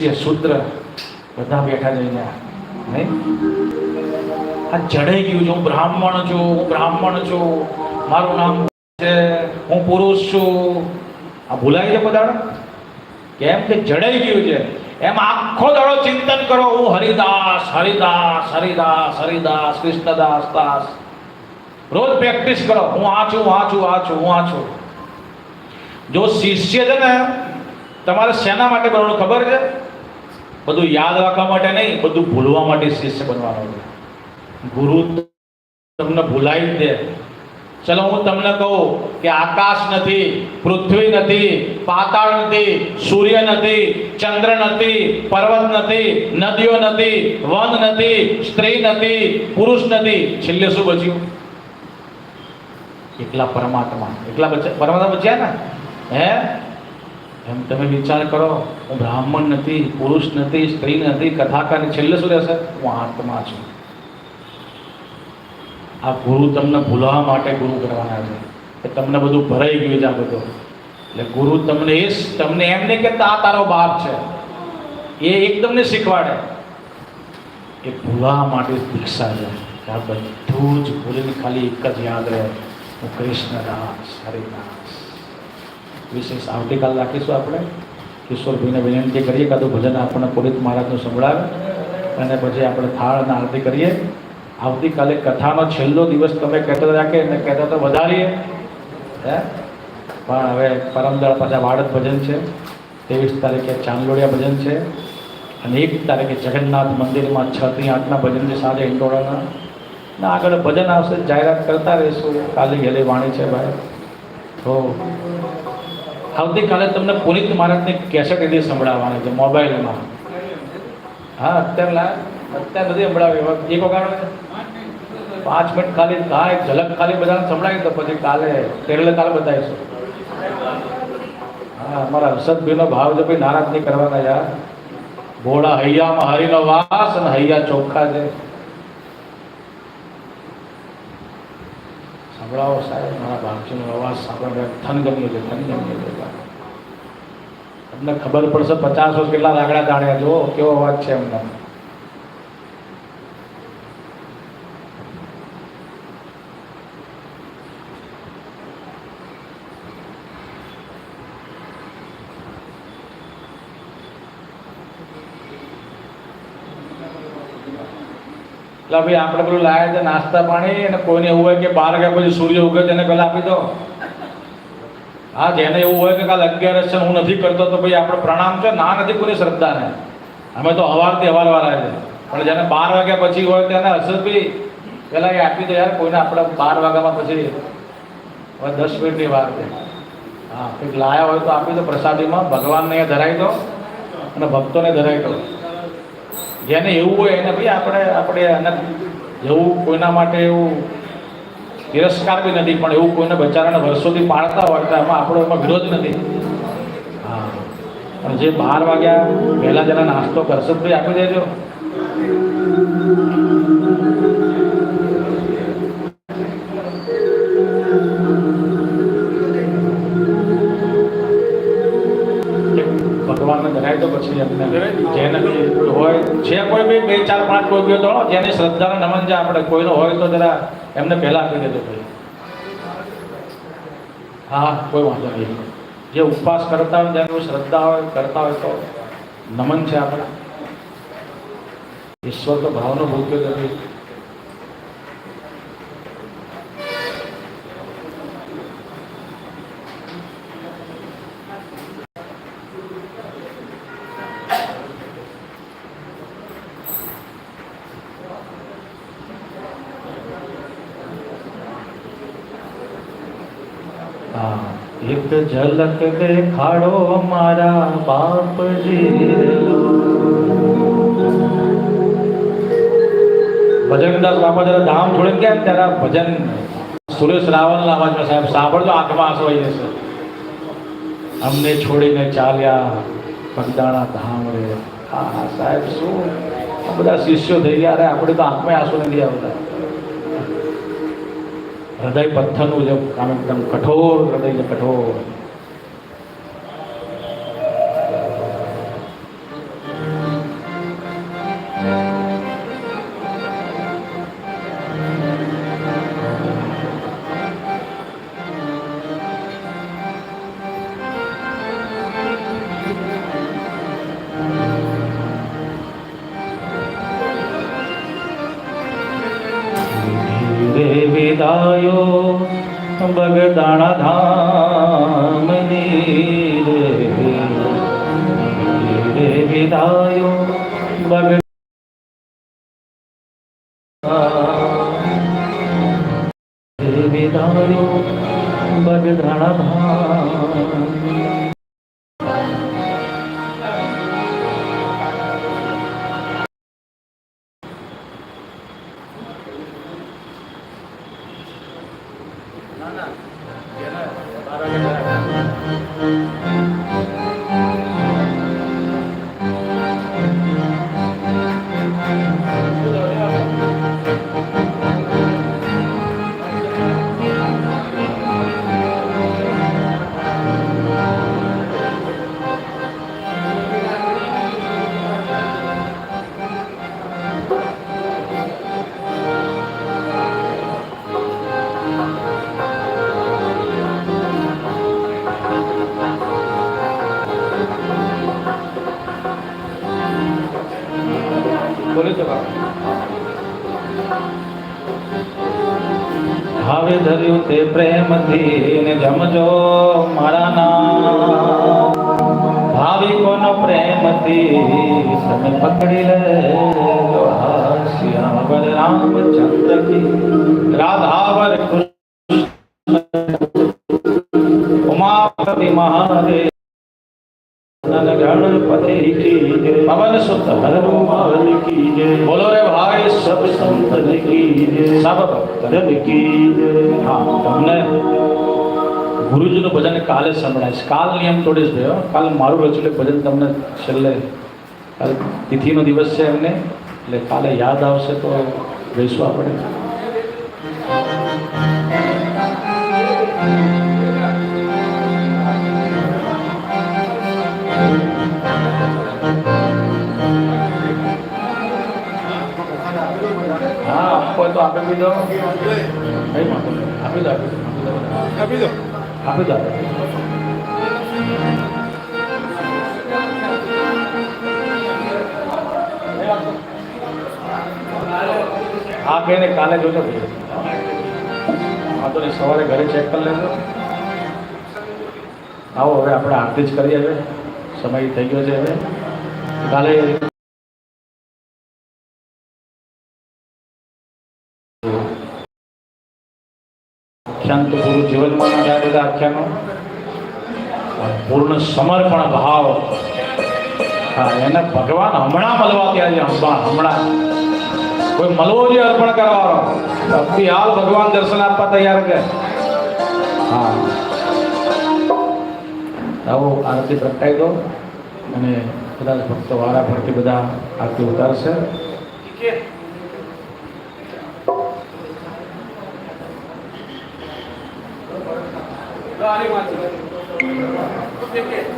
જે શુદ્ર બધા બેઠા જઈને નહીં? આ જડાઈ ગયું છે, હું બ્રાહ્મણ છું, હું બ્રાહ્મણ છું, મારું નામ છે, હું પુરુષ છું. આ ભૂલાય છે બધા કેમ કે જડાઈ ગયું છે? એમ આખો દાડો ચિંતન કરો, હું હરિદાસ હરિદાસ હરિદાસ હરિદાસ, કૃષ્ણદાસ, દાસ. રોજ પ્રેક્ટિસ કરો, હું આ છું આ છું આ છું, હું આ છું. જો શિષ્ય છે ને, તમારે શેના માટે કરવાનું ખબર છે? બધું યાદ રાખવા માટે નહીં, બધું ભૂલવા માટે શિષ્ય બનવાનું છે. ગુરુ તમને ભૂલાવી દે. ચલો હું તમને કહું કે આકાશ નથી, પૃથ્વી નથી, પાતાળ નથી, સૂર્ય નથી, ચંદ્ર નથી, પર્વત નથી, નદીઓ નથી, વન નથી, સ્ત્રી નથી, પુરુષ નથી. છેલ્લે શું બચ્યું? એકલા પરમાત્મા. એકલા બચ્યા પરમાત્મા બચ્યા ને? હે? એમ તમે વિચાર કરો, હું બ્રાહ્મણ નથી, પુરુષ નથી, સ્ત્રી નથી, કથાકાર છેલ્લે શું રહેશે? હું આત્મા છું. આ ગુરુ તમને ભૂલવા માટે ગુરુ કરવાના છે. કે તમને બધું ભરાઈ ગયું છે આ બધું. એટલે ગુરુ તમને એ તમને એમ નહીં કે આ તારો બાપ છે. એ એકદમ ને શીખવાડે. એ ભૂલવા માટે દીક્ષા છે કે આ બધું જ ભૂલીને ખાલી એક જ યાદ રહે. હું કૃષ્ણદાસ, હરિદાસ. વિશેષ આવતીકાલ રાખીશું આપણે. કિશોરભાઈને વિનંતી કરીએ કાં તો ભજન આપણને પુરિત મહારાજનું સંભળાવે અને પછી આપણે થાળ અને આરતી કરીએ. આવતીકાલે કથાનો છેલ્લો દિવસ તમે કહેતા રાખે અને કહેતા તો વધારીએ. હે? પણ હવે પરમદળ પાછા વાડત ભજન છે. ત્રેવીસ તારીખે ચાંદલોડિયા ભજન છે. અને એક તારીખે જગન્નાથ મંદિરમાં છ થી આઠના ભજન છે સાંજે ઇન્ટોળાના ને આગળ ભજન આવશે, જાહેરાત કરતા રહીશું. કાલે ગેલી વાણી છે ભાઈ. તો આવતીકાલે તમને પુનિત મહારાજની કેસેટ એની સંભળાવવાની છે, મોબાઈલમાં. હા, અત્યારે લા, અત્યારે બધી સંભળાવી એક વગાડો પાંચ મિનિટ ખાલી હા ઝલક ખાલી બધાને સંભળાવી તો પછી કાલે તેરલે કાલે બતાવીશું. હા, અમારા હર્ષદભાઈનો ભાવ છે, ભાઈ નારાજ નહીં કરવાના યાર. ભોળા હૈયામાં હરિનો વાસ અને હૈયા ચોખ્ખા છે. સંભળાવો સાહેબ, મારા ભાગજીનો અવાજ સાંભળવા થન ગમ્યો છે, થન ગમ્યો છે. તમને ખબર પડશે પચાસ વર્ષ કેટલા લાકડા તાણ્યા જુઓ કેવો અવાજ છે એમનો. એટલે ભાઈ આપણે પેલું લાયા છે નાસ્તા પાણી અને કોઈને એવું હોય કે બાર વાગ્યા પછી સૂર્ય ઉગે તેને પહેલાં આપી દો. હા, જેને એવું હોય કે કાલ અગિયારસ છે હું નથી કરતો, તો ભાઈ આપણે પ્રણામ છે. ના નથી કોઈ શ્રદ્ધાને. અમે તો હવારથી હવાર વાળા છે. પણ જેને બાર વાગ્યા પછી હોય તેને હર્ષદભાઈ પહેલાં એ આપી દો યાર, કોઈને આપણે બાર વાગ્યામાં પછી હવે દસ મિનિટની વાર છે. હા, કંઈક લાયા હોય તો આપી દો પ્રસાદીમાં. ભગવાનને ધરાવી દો અને ભક્તોને ધરાવી દો. જેને એવું હોય એને ભાઈ આપણે આપણે એને એવું કોઈના માટે એવું તિરસ્કાર બી નથી, પણ એવું કોઈને બચારાને વર્ષોથી પાળતા હોય એમાં આપણો એમાં વિરોધ નથી. હા. પણ જે બાર વાગ્યા પહેલાં જરા નાસ્તો કરશે ભાઈ આપી દેજો. બી તો જેની શ્રદ્ધાને નમન છે આપણે કોઈનો હોય તો જરા એમને પહેલા આપી દેજો ભાઈ. હા, કોઈ વાંધો નહીં. જે ઉપવાસ કરતા હોય, જેનું શ્રદ્ધા હોય, કરતા હોય તો નમન છે આપણા. ઈશ્વર તો ભાવનો ભૂખ્યો જ નથી હા એક ઝલક દેખાડો મારા બાપજી ભજનદાસ બાપા જરા ધામ છોડીને કેમ ત્યારે ભજન સુરેશ રાવલના અવાજમાં સાહેબ સાંભળજો, આંખમાં આંસુ આવી જશે. અમને છોડીને ચાલ્યા પગદાણા ધામ રે. હા, સાહેબ, શું? આ બધા શિષ્યો થઈ ગયા. અરે, આપણે તો આંખમાં આંસુ નથી આવતા. હૃદય પથ્થરનું જે આમ એકદમ કઠોર, હૃદય કઠોર. વિદાયો બગદાણા ધામની રે વિધાયો વિદાયો પ્રેમથી ને જમજો મારા નામ. ભાવિકોનો પ્રેમથી તમે પકડી લે. શ્યામર રામચંદ્ર કી રાધાવર કૃષ્ણ. ઉમાપતિ મહાદેવ. ગણપતિ કી જય પવન સુત હનુમાન કી જય બોલો રે ભાઈ. સબ સંતન કી જય સબ ભક્તન કી જય હા, તમને ગુરુજીનું ભજન કાલે સંભળાઈશ કાલ નિયમ તોડીશ જ ગયો કાલ મારું રચેલું ભજન તમને છેલ્લે કાલ તિથિનો દિવસ છે એમને. એટલે કાલે યાદ આવશે તો ગઈશું આપણે હોય તો આપી દો. આપી દો. આપી દો. આપી દો. આ બેને કાલે જોજો. હા તો સવારે ઘરે ચેક કરી લેજો. આવો હવે આપણે આરતી જ કરીએ હવે. સમય થઈ ગયો છે હવે. કાલે આખ્યાન તો પૂરું જીવનમાં ના જાય બધા આખ્યાનો પૂર્ણ સમર્પણ ભાવ. હા, એને ભગવાન હમણાં મળવા ત્યાં છે, હમણાં હમણાં. કોઈ મળવો જોઈએ અર્પણ કરવાનો? ભક્તિ હાલ ભગવાન દર્શન આપવા તૈયાર કે હા. આવો આરતી પ્રગટાઈ દો. અને કદાચ ભક્તો વારા ફરતી બધા આરતી ઉતારશે. 너 안에 맞지? 이렇게.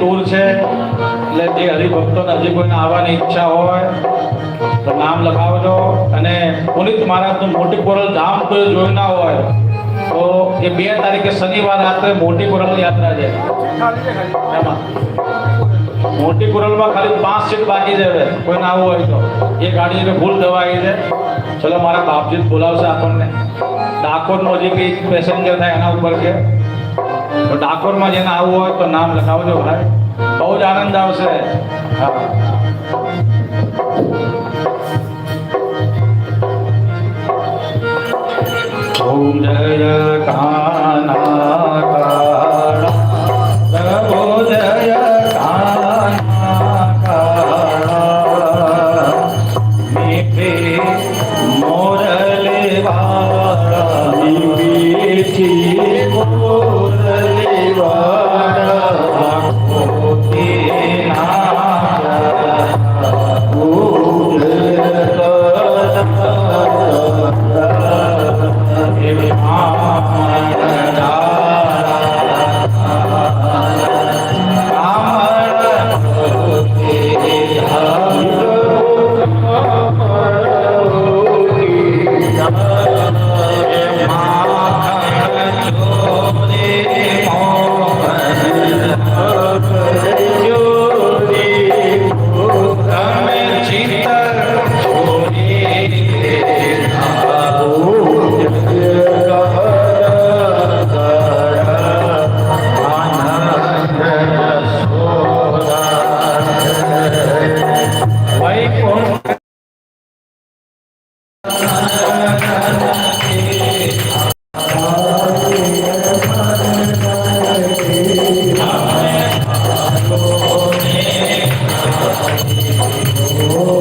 ટૂર છે. એટલે જે હરિભક્તોને હજી કોઈને આવવાની ઈચ્છા હોય, તો નામ લખાવજો. અને પુનિત મહારાજનું મોટી કોરલ ધામ કોઈ જોયું ના હોય, તો એ બે તારીખે શનિવાર રાત્રે મોટી કોરલ યાત્રા છે. મોટી કુરલમાં ખાલી પાંચ સીટ બાકી છે કોઈને આવવું હોય તો. એ ગાડી ભૂલ દવાઈ છે. ચલો મારા બાપજી બોલાવશે આપણને. ડાકોર બી પેસેન્જર થાય એના ઉપર કે. તો ડાકોરમાં જેને આવવું હોય તો નામ લખાવજો ભાઈ. બહુ જ આનંદ આવશે. ઓમ જય કાના Oh.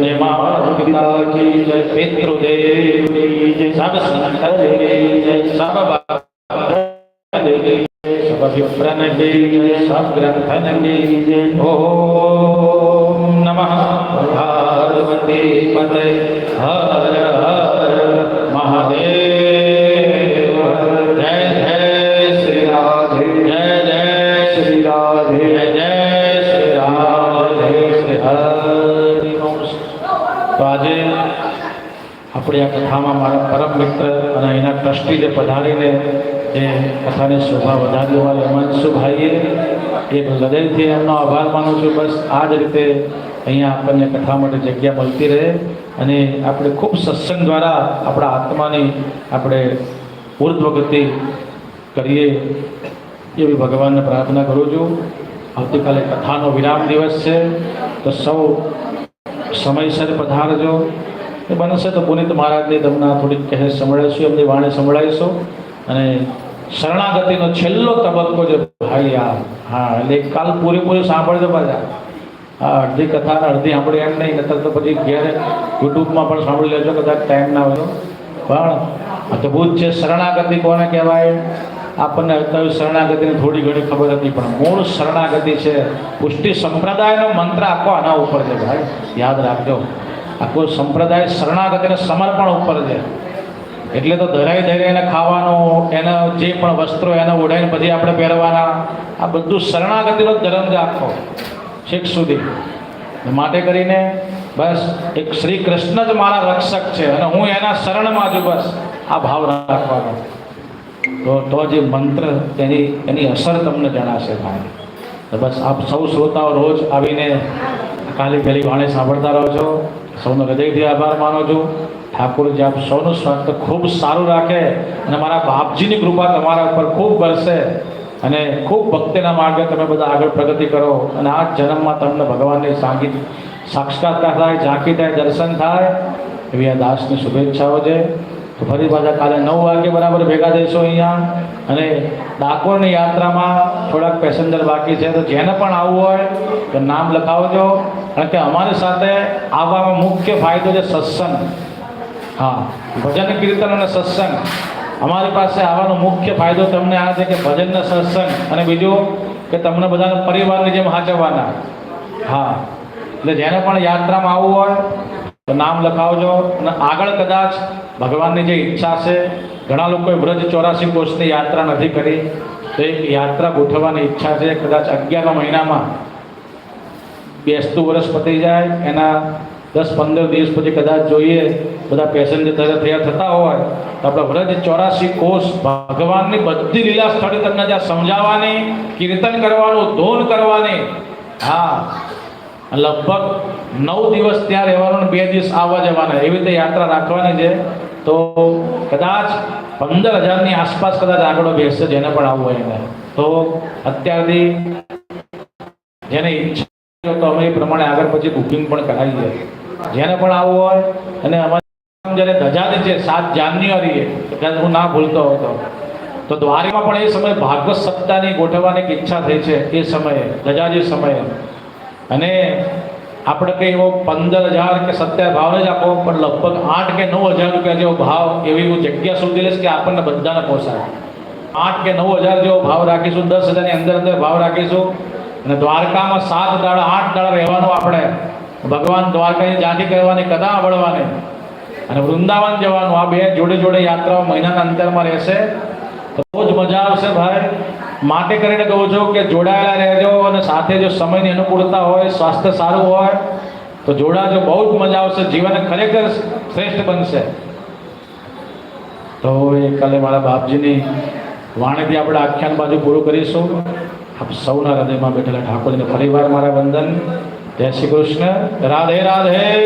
જય મા ભારત કી જય પિતૃદેવ કી જય સબ સંતર જય સબ બાબા જય સબ વિપ્રન જય સબ ગ્રંથન જય ઓમ નમઃ. ભારવતી પતે હર હર મહાદેવ. આપણી આ કથામાં મારા પરમ મિત્ર અને એના ટ્રસ્ટી જે પધારીને એ કથાને શોભા વધારી હોય હેમાંશુભાઈએ, એ હૃદયથી એમનો આભાર માનું છું. બસ આ જ રીતે અહીંયા આપણને કથા માટે જગ્યા મળતી રહે અને આપણે ખૂબ સત્સંગ દ્વારા આપણા આત્માની આપણે ઉર્ધ્વગતિ કરીએ એવી ભગવાનને પ્રાર્થના કરું છું. આવતીકાલે કથાનો વિરામ દિવસ છે. તો સૌ સમયસર પધારજો. એ બનશે તો પુનિત મહારાજની તમને થોડીક કહે સંભળાવીશું, એમની વાણી સંભળાવીશું. અને શરણાગતિનો છેલ્લો તબક્કો જે ભાઈ આ, હા, એટલે કાલ પૂરેપૂરી સાંભળજો પાછા. હા અડધી કથા અડધી સાંભળી એમ નહીં, નતર તો પછી ઘેર યુટ્યુબમાં પણ સાંભળી લેજો, કદાચ ટાઈમ ના હોય પણ અદ્ભુત છે, શરણાગતિ કોને કહેવાય? આપણને અત્યારે શરણાગતિની થોડી ઘણી ખબર હતી, પણ મૂળ શરણાગતિ છે પુષ્ટિ સંપ્રદાયનો મંત્ર આખો આના ઉપર છે ભાઈ. યાદ રાખજો. આખો સંપ્રદાય શરણાગતિને સમર્પણ ઉપર છે. એટલે તો ધરાઈ એને ખાવાનું, એના જે પણ વસ્ત્રો એને ઓઢાઈને પછી આપણે પહેરવાના, આ બધું શરણાગતિનો ધર્મ છે આખો, છેક સુધી. માટે કરીને બસ એક શ્રી કૃષ્ણ જ મારા રક્ષક છે અને હું એના શરણમાં છું બસ, આ ભાવ રાખવાનો. તો તો જે મંત્ર તેની એની અસર તમને જણાશે ભાઈ. તો બસ આપ સૌ શ્રોતાઓ રોજ આવીને કાલી પહેલી વાણી સાંભળતા રહો છો. સૌનો હૃદયથી આભાર માનો છું. ઠાકોરજી, આપ સૌનું સ્વાસ્થ્ય ખૂબ સારું રાખે અને મારા બાપજીની કૃપા તમારા ઉપર ખૂબ વરસે અને ખૂબ ભક્તિના માર્ગે તમે બધા આગળ પ્રગતિ કરો અને આ જન્મમાં તમને ભગવાનની સાંગીત સાક્ષાત્કાર થાય ઝાંકી થાય, દર્શન થાય એવી આ દાસની શુભેચ્છાઓ છે. તો ફરી પાછા કાલે નવ વાગે બરાબર ભેગા થઈશું અહીંયા. અને ડાકોરની યાત્રામાં થોડાક પેસેન્જર બાકી છે, તો જેને પણ આવવું હોય, તો નામ લખાવજો. કારણ કે અમારી સાથે આવવામાં મુખ્ય ફાયદો છે સત્સંગ. હા, ભજન કીર્તન અને સત્સંગ. અમારી પાસે આવવાનો મુખ્ય ફાયદો તમને આ છે કે ભજન ને સત્સંગ. અને બીજું કે તમને બધાને પરિવારની જેમ હાચવવાના હા, એટલે જેને પણ યાત્રામાં આવવું હોય તો નામ લખાવજો અને આગળ કદાચ ભગવાનની જે ઈચ્છા છે, ઘણા લોકોએ વ્રજ ચોરાસી કોષની યાત્રા નથી કરી, તો એક યાત્રા ગોઠવવાની ઈચ્છા છે, કદાચ અગિયારમા મહિનામાં બેસતું વર્ષ પતી જાય, એના દસ પંદર દિવસ પછી કદાચ જોઈએ, બધા પેસેન્જર તૈયાર તૈયાર થતા હોય, તો આપણે વ્રજ ચોરાસી કોષ ભગવાનની બધી લીલા સ્થળે તમને ત્યાં સમજાવવાની, કીર્તન કરવાનું, ધોન કરવાની. હા લગભગ નવ દિવસ ત્યાં રહેવાનું બે દિવસ આવવા જવાના. એવી રીતે યાત્રા રાખવાની છે. તો કદાચ પંદર હજારની આસપાસ કદાચ આગળ બેસશે, જેને પણ આવવું હોય એને. તો અત્યારથી જેને ઈચ્છા તો અમે એ પ્રમાણે આગળ પછી બુકિંગ પણ કરાવીએ જેને પણ આવવું હોય અને અમારે જ્યારે ધજાની છે, સાત જાન્યુઆરીએ, કદાચ હું ના ભૂલતો હતો તો. દ્વારિકામાં પણ એ સમયે ભાગવત સત્તાની ગોઠવવાની ઈચ્છા થઈ છે, એ સમયે, ધજાજી સમયે. અને આપણે કંઈ એવો પંદર હજાર કે સત્તર ભાવને જ આપો, પણ લગભગ આઠ કે નવ હજાર રૂપિયા જેવો ભાવ એવી હું જગ્યા શોધી લઈશ કે આપણને બધાને પોસાય. આઠ કે નવ હજાર જેવો ભાવ રાખીશું, દસ હજારની અંદર અંદર ભાવ રાખીશું. અને દ્વારકામાં સાત દાડા, આઠ દાડા રહેવાનું આપણે. ભગવાન દ્વારકાની જાતિ કરવાની, કદા વળવાની અને વૃંદાવન જવાનું, આ બે જોડે જોડે યાત્રાઓ મહિનાના અંતરમાં રહેશે. તો બહુ જ મજા આવશે ભાઈ. માટે કરીને કહું છું કે જોડાયેલા રહેજો અને સાથે જો સમયની અનુકૂળતા હોય, સ્વાસ્થ્ય સારું હોય, તો જોડાજો. બહુ જ મજા આવશે. જીવન ખરેખર શ્રેષ્ઠ બનશે. તો એ કાલે મારા બાપજીની વાણીથી આપણે આખ્યાન બાજુ પૂરું કરીશું. આપ સૌના હૃદયમાં બેઠેલા ઠાકોરને ફરીવાર મારા વંદન. જય શ્રી કૃષ્ણ. રાધે રાધે.